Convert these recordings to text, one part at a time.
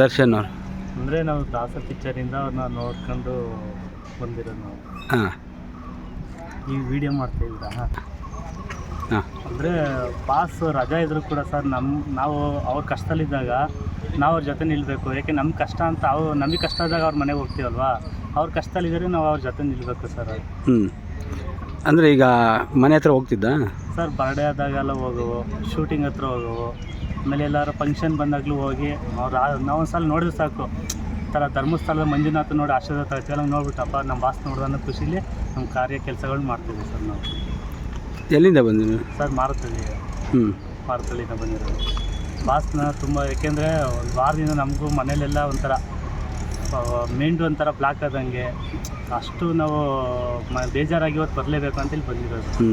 ದರ್ಶನ್ ಅವ್ರು. ಅಂದರೆ ನಾವು ದಾಸ ಪಿಕ್ಚರಿಂದ ಅವ್ರನ್ನ ನೋಡ್ಕೊಂಡು ಬಂದಿರೋದು ನಾವು. ಹಾಂ. ಈ ವಿಡಿಯೋ ಮಾಡ್ತಾಯಿದ್ರ ಹಾಂ. ಅಂದರೆ ಬಾಸ್ ರಜಾ ಇದ್ರು ಕೂಡ ಸರ್ ನಮ್ಮ ನಾವು ಅವ್ರ ಕಷ್ಟದಲ್ಲಿದ್ದಾಗ ನಾವು ಅವ್ರ ಜೊತೆ ನಿಲ್ಲಬೇಕು ಯಾಕೆ ನಮ್ಮ ಕಷ್ಟ ಅಂತ ಅವ್ರು ನಮಗೆ ಕಷ್ಟ ಆದಾಗ ಅವ್ರ ಮನೆಗೆ ಹೋಗ್ತೀವಲ್ವಾ? ಅವ್ರ ಕಷ್ಟದಲ್ಲಿದ್ದರೆ ನಾವು ಅವ್ರ ಜೊತೆ ನಿಲ್ಲಬೇಕು ಸರ್ ಹ್ಞೂ ಅಂದರೆ ಈಗ ಮನೆ ಹತ್ರ ಹೋಗ್ತಿದ್ದ? ಸರ್ ಬರ್ಡೇ ಆದಾಗೆಲ್ಲ ಹೋಗುವು ಶೂಟಿಂಗ್ ಹತ್ರ ಹೋಗುವು ಆಮೇಲೆ ಎಲ್ಲರೂ ಫಂಕ್ಷನ್ ಬಂದಾಗಲೂ ಹೋಗಿ ಅವ್ರು ನಾವು ಒಂದ್ಸಲ ನೋಡಿದ್ರೆ ಸಾಕು. ಥರ ಧರ್ಮಸ್ಥಳದ ಮಂಜುನಾಥ ನೋಡಿ ಆಶೀರ್ವಾದ ತಗೊಳ್ತೀವಲ್ಲ ನೋಡ್ಬಿಟ್ಟಪ್ಪ ನಮ್ಮ ಬಾಸ್ ನೋಡೋದು ಅನ್ನೋ ಖುಷಿಲಿ ನಮ್ಮ ಕಾರ್ಯ ಕೆಲಸಗಳು ಮಾಡ್ತೀವಿ ಸರ್ ನಾವು. ಎಲ್ಲಿಂದ ಬಂದಿದ್ದೀವಿ ಸರ್ ಮಾರುತಳ್ಳಿ ಹ್ಞೂ ಮಾರುತಳ್ಳಿನ ಬಂದಿರೋದು. ಬಾಸ್ನ ತುಂಬ ಏಕೆಂದರೆ ಒಂದು ವಾರದಿಂದ ನಮಗೂ ಮನೇಲೆಲ್ಲ ಒಂಥರ ಮೆಂಡು ಒಂಥರ ಬ್ಲಾಕ್ ಆದಂಗೆ. ಅಷ್ಟು ನಾವು ಮ ಬೇಜಾರಾಗಿ ಇವತ್ತು ಬರಲೇಬೇಕು ಅಂತೇಳಿ ಬಂದಿರೋದು. ಹ್ಞೂ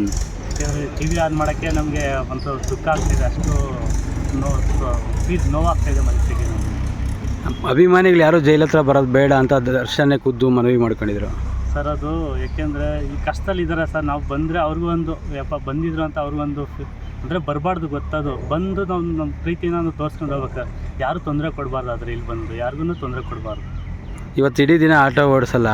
ಯಾಕೆಂದರೆ ಟಿ ವಿ ಆನ್ ಮಾಡೋಕ್ಕೆ ನಮಗೆ ಒಂದು ದುಃಖ ಆಗ್ತಿದೆ. ಅಷ್ಟು ನೋವು ಫೀಸ್ ನೋವಾಗ್ತಾಯಿದೆ ಮನಸ್ಸಿಗೆ ಅಭಿಮಾನಿಗಳು ಯಾರು ಜೈಲ್ ಹತ್ರ ಬರೋದು ಬೇಡ ಅಂತ ದರ್ಶನೇ ಖುದ್ದು ಮನವಿ ಮಾಡ್ಕೊಂಡಿದ್ರು. ಸರ್ ಅದು ಏಕೆಂದರೆ ಈ ಕಷ್ಟದಲ್ಲಿದ್ದಾರೆ ಸರ್. ನಾವು ಬಂದರೆ ಅವ್ರಿಗೂ ಒಂದು ಯಪ್ಪ ಬಂದಿದ್ರು ಅಂತ ಅವ್ರಿಗೊಂದು ಅಂದರೆ ಬರಬಾರ್ದು ಗೊತ್ತದು. ಬಂದು ನಾವು ನಮ್ಮ ಪ್ರೀತಿನ ನಾವು ತೋರಿಸ್ಕೊಂಡು ಹೋಗ್ಬೇಕು. ಯಾರು ತೊಂದರೆ ಕೊಡಬಾರ್ದು ಆದರೆ ಇಲ್ಲಿ ಬಂದು. ಯಾರಿಗೂ ತೊಂದರೆ ಕೊಡಬಾರ್ದು. ಇವತ್ತು ಇಡೀ ದಿನ ಆಟೋ ಓಡಿಸಲ್ಲ.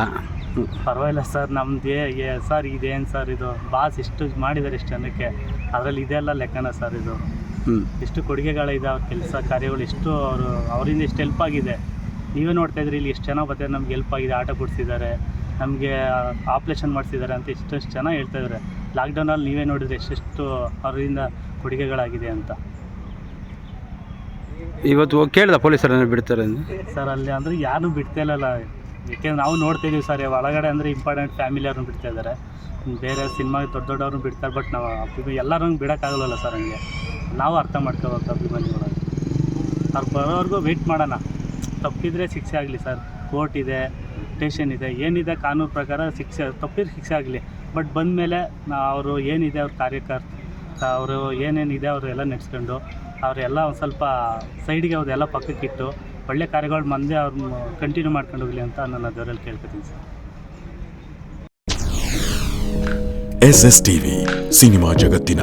ಪರವಾಗಿಲ್ಲ ಸರ್. ನಮ್ದು ಏ ಸರ್ ಇದೇನು ಸರ್ ಇದು? ಬಾಸ್ ಇಷ್ಟು ಮಾಡಿದ್ದಾರೆ ಇಷ್ಟು ಜನಕ್ಕೆ ಅದರಲ್ಲಿ ಇದೆಲ್ಲ ಲೆಕ್ಕನ ಸರ್ ಇದು. ಎಷ್ಟು ಕೊಡುಗೆಗಳಿದೆ ಅವ್ರ ಕೆಲಸ ಕಾರ್ಯಗಳು ಎಷ್ಟು ಅವರು ಅವರಿಂದ ಎಷ್ಟು ಹೆಲ್ಪ್ ಆಗಿದೆ. ನೀವೇ ನೋಡ್ತಾ ಇದ್ರಿ ಇಲ್ಲಿ ಎಷ್ಟು ಜನ ಬರ್ತಾರೆ ನಮ್ಗೆ ಹೆಲ್ಪ್ ಆಗಿದೆ ಆಟ ಕೊಡಿಸಿದ್ದಾರೆ ನಮಗೆ ಆಪ್ರೇಷನ್ ಮಾಡಿಸಿದ್ದಾರೆ ಅಂತ ಇಷ್ಟೆಷ್ಟು ಜನ ಹೇಳ್ತಾ ಇದ್ದಾರೆ. ಲಾಕ್ಡೌನಲ್ಲಿ ನೀವೇ ನೋಡಿದ್ರೆ ಎಷ್ಟೆಷ್ಟು ಅವರಿಂದ ಕೊಡುಗೆಗಳಾಗಿದೆ ಅಂತ. ಇವತ್ತು ಹೋಗಿ ಕೇಳ್ದ ಪೊಲೀಸರನ್ನ ಬಿಡ್ತಾರೆ ಸರ್ ಅಲ್ಲಿ ಅಂದರೆ ಯಾರೂ ಬಿಡ್ತಾ ಇಲ್ಲಲ್ಲ. ಏಕೆಂದ್ರೆ ನಾವು ನೋಡ್ತಾ ಇದೀವಿ ಸರ್ ಒಳಗಡೆ ಅಂದರೆ ಇಂಪಾರ್ಟೆಂಟ್ ಫ್ಯಾಮಿಲಿ ಅವ್ರನ್ನ ಬಿಡ್ತಾ ಇದ್ದಾರೆ. ಬೇರೆ ಸಿನಿಮಾ ದೊಡ್ಡ ದೊಡ್ಡವ್ರನ್ನ ಬಿಡ್ತಾರೆ ಬಟ್ ನಾವು ಎಲ್ಲರೂ ಬಿಡೋಕ್ಕಾಗಲ್ಲ ಸರ್ ಹಂಗೆ. ನಾವು ಅರ್ಥ ಮಾಡ್ಕೋಬೇಕು ಅಭಿಮಾನಿಗಳು ಅವ್ರು. ಬರೋವರೆಗೂ ವೆಯ್ಟ್ ಮಾಡೋಣ. ತಪ್ಪಿದ್ರೆ ಶಿಕ್ಷೆ ಆಗಲಿ ಸರ್. ಕೋರ್ಟ್ ಇದೆ ಸ್ಟೇಷನ್ ಇದೆ, ಏನಿದೆ ಕಾನೂನು ಪ್ರಕಾರ ಶಿಕ್ಷೆ, ತಪ್ಪಿದ್ರೆ ಶಿಕ್ಷೆ ಆಗಲಿ. ಬಟ್ ಬಂದಮೇಲೆ ಅವರು ಏನಿದೆ ಅವ್ರ ಕಾರ್ಯಕರ್ತ, ಅವರು ಏನೇನಿದೆ ಅವರು ಎಲ್ಲ ನೆಡ್ಸ್ಕೊಂಡು ಅವರೆಲ್ಲ ಒಂದು ಸ್ವಲ್ಪ ಸೈಡಿಗೆ ಅವ್ರದ್ದೆಲ್ಲ ಪಕ್ಕಕ್ಕಿಟ್ಟು ಒಳ್ಳೆ ಕಾರ್ಯಗಳು ಮಂದೆ ಅವ್ರು ಕಂಟಿನ್ಯೂ ಮಾಡ್ಕೊಂಡು ಹೋಗಲಿ ಅಂತ ನನ್ನ ಅದರಲ್ಲಿ ಕೇಳ್ಕೊತೀನಿ sir. S S TV, cinema ಜಗತ್ತಿನ